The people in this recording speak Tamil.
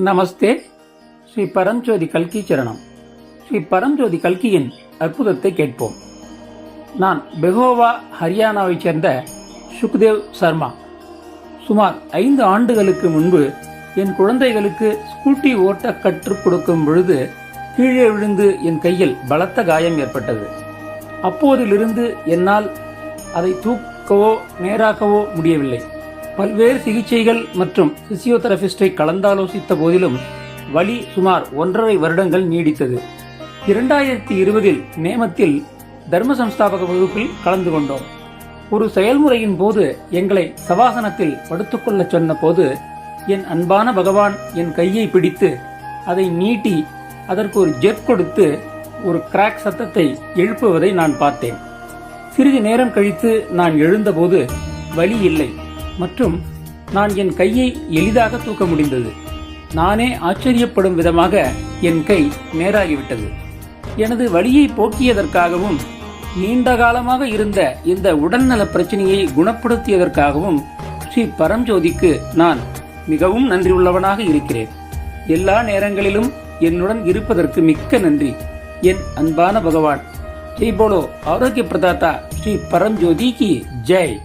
நமஸ்தே. ஸ்ரீ பரஞ்சோதி கல்கி சரணம். ஸ்ரீ பரஞ்சோதி கல்கியின் அற்புதத்தை கேட்போம். நான் பெகோவா ஹரியானாவைச் சேர்ந்த சுக்தேவ் சர்மா. சுமார் ஐந்து ஆண்டுகளுக்கு முன்பு என் குழந்தைகளுக்கு ஸ்கூட்டி ஓட்ட கற்றுக் கொடுக்கும் பொழுது கீழே விழுந்து என் கையில் பலத்த காயம் ஏற்பட்டது. அப்போதிலிருந்து என்னால் அதை தூக்கவோ நேராக்கவோ முடியவில்லை. பல்வேறு சிகிச்சைகள் மற்றும் பிசியோதெரபிஸ்டை கலந்தாலோசித்த போதிலும் வலி சுமார் ஒன்றரை வருடங்கள் நீடித்தது. இரண்டாயிரத்தி இருபதில் நேமத்தில் தர்ம சம்ஸ்தாபக வகுப்பில் கலந்து கொண்டோம். ஒரு செயல்முறையின் போது எங்களை சவாசனத்தில் படுத்துக்கொள்ளச் சொன்ன போது என் அன்பான பகவான் என் கையை பிடித்து அதை நீட்டி அதற்கு ஒரு ஜெட் கொடுத்து ஒரு கிராக் சத்தத்தை எழுப்புவதை நான் பார்த்தேன். சிறிது நேரம் கழித்து நான் எழுந்தபோது வலி இல்லை. மற்றும் நான் என் கையை எளிதாக தூக்க முடிந்தது. நானே ஆச்சரியப்படும் விதமாக என் கை நேராகிவிட்டது. எனது வழியை போக்கியதற்காகவும் நீண்ட காலமாக இருந்த இந்த உடல்நல பிரச்சனையை குணப்படுத்தியதற்காகவும் ஸ்ரீ பரம்ஜோதிக்கு நான் மிகவும் நன்றியுள்ளவனாக இருக்கிறேன். எல்லா நேரங்களிலும் என்னுடன் இருப்பதற்கு மிக்க நன்றி. என் அன்பான பகவான். ஜெய் போலோ. ஆரோக்கிய பிரதாத்தா ஸ்ரீ பரம்ஜோதி கி ஜெய்.